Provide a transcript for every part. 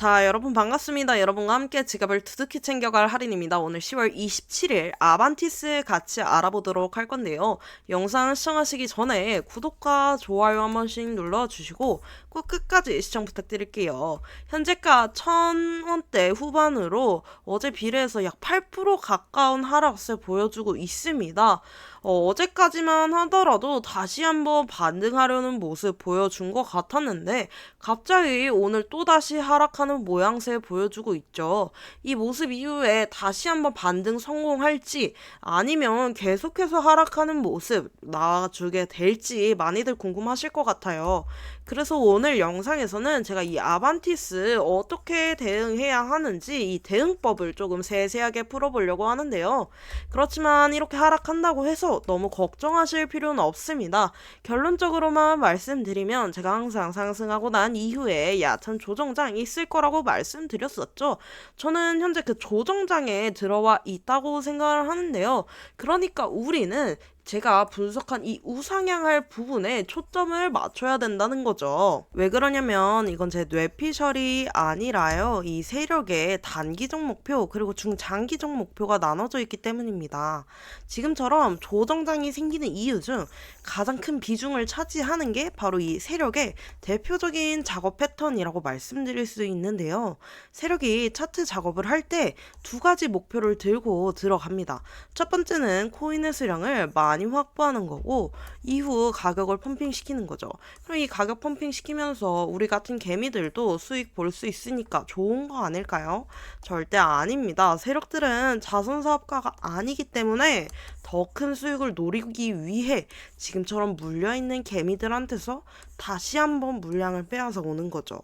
자, 여러분 반갑습니다. 여러분과 함께 지갑을 두둑히 챙겨갈 할인입니다. 오늘 10월 27일 아반티스 같이 알아보도록 할 건데요. 영상 시청하시기 전에 구독과 좋아요 한 번씩 눌러주시고 꼭 끝까지 시청 부탁드릴게요. 현재가 1000원대 후반으로 어제 비례해서 약 8% 가까운 하락세 보여주고 있습니다. 어, 어제까지만 하더라도 다시 한번 반등하려는 모습 보여준 것 같았는데 갑자기 오늘 또다시 하락하는 모양새 보여주고 있죠. 이 모습 이후에 다시 한번 반등 성공할지 아니면 계속해서 하락하는 모습 나와주게 될지 많이들 궁금하실 것 같아요. 그래서 오늘 영상에서는 제가 이 아반티스 어떻게 대응해야 하는지 이 대응법을 조금 세세하게 풀어보려고 하는데요. 그렇지만 이렇게 하락한다고 해서 너무 걱정하실 필요는 없습니다. 결론적으로만 말씀드리면 제가 항상 상승하고 난 이후에 얕은 조정장 있을 거 라고 말씀드렸었죠. 저는 현재 그 조정장에 들어와 있다고 생각을 하는데요. 그러니까 우리는 제가 분석한 이 우상향할 부분에 초점을 맞춰야 된다는 거죠. 왜 그러냐면 이건 제 뇌피셜이 아니라요. 이 세력의 단기적 목표 그리고 중장기적 목표가 나눠져 있기 때문입니다. 지금처럼 조정장이 생기는 이유 중 가장 큰 비중을 차지하는 게 바로 이 세력의 대표적인 작업 패턴이라고 말씀드릴 수 있는데요. 세력이 차트 작업을 할 때 두 가지 목표를 들고 들어갑니다. 첫 번째는 코인의 수량을 많이 확보하는 거고 이후 가격을 펌핑시키는 거죠. 그럼 이 가격 펌핑시키면서 우리 같은 개미들도 수익 볼 수 있으니까 좋은 거 아닐까요? 절대 아닙니다. 세력들은 자선 사업가가 아니기 때문에 더 큰 수익을 노리기 위해 지금처럼 물려있는 개미들한테서 다시 한번 물량을 빼앗아 오는 거죠.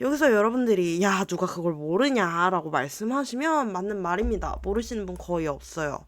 여기서 여러분들이 야 누가 그걸 모르냐라고 말씀하시면 맞는 말입니다. 모르시는 분 거의 없어요.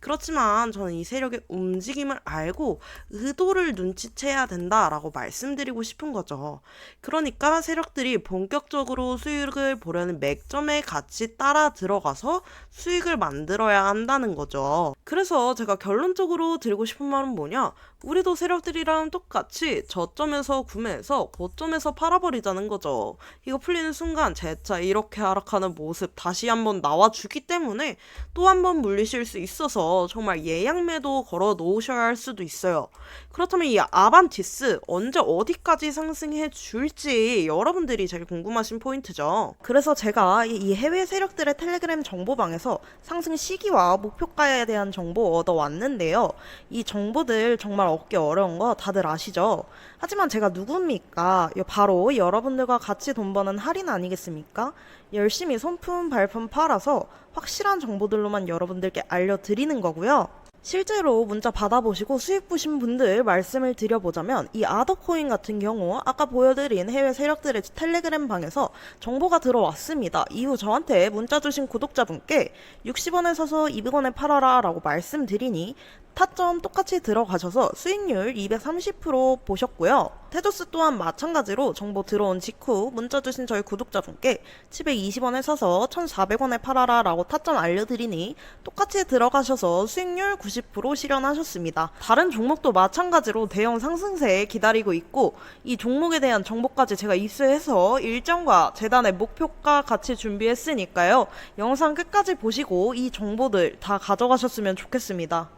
그렇지만 저는 이 세력의 움직임을 알고 의도를 눈치채야 된다라고 말씀드리고 싶은 거죠. 그러니까 세력들이 본격적으로 수익을 보려는 맥점에 같이 따라 들어가서 수익을 만들어야 한다는 거죠. 그래서 제가 결론적으로 드리고 싶은 말은 뭐냐? 우리도 세력들이랑 똑같이 저점에서 구매해서 고점에서 팔아버리자는 거죠. 이거 풀리는 순간 재차 이렇게 하락하는 모습 다시 한번 나와주기 때문에 또 한 번 물리실 수 있어서 정말 예약매도 걸어 놓으셔야 할 수도 있어요. 그렇다면 이 아반티스 언제 어디까지 상승해 줄지 여러분들이 제일 궁금하신 포인트죠. 그래서 제가 이 해외 세력들의 텔레그램 정보방에서 상승 시기와 목표가에 대한 정보 얻어왔는데요. 이 정보들 정말 얻기 어려운 거 다들 아시죠? 하지만 제가 누굽니까? 바로 여러분들과 같이 돈 버는 할인 아니겠습니까? 열심히 손품 발품 팔아서 확실한 정보들로만 여러분들께 알려드리는 거고요. 실제로 문자 받아보시고 수익 보신 분들 말씀을 드려보자면 이 아더코인 같은 경우 아까 보여드린 해외 세력들의 텔레그램 방에서 정보가 들어왔습니다. 이후 저한테 문자 주신 구독자분께 60원에 사서 200원에 팔아라 라고 말씀드리니 타점 똑같이 들어가셔서 수익률 230% 보셨고요. 테조스 또한 마찬가지로 정보 들어온 직후 문자 주신 저희 구독자분께 720원에 사서 1,400원에 팔아라 라고 타점 알려드리니 똑같이 들어가셔서 수익률 90% 실현하셨습니다. 다른 종목도 마찬가지로 대형 상승세에 기다리고 있고 이 종목에 대한 정보까지 제가 입수해서 일정과 재단의 목표가 같이 준비했으니까요. 영상 끝까지 보시고 이 정보들 다 가져가셨으면 좋겠습니다.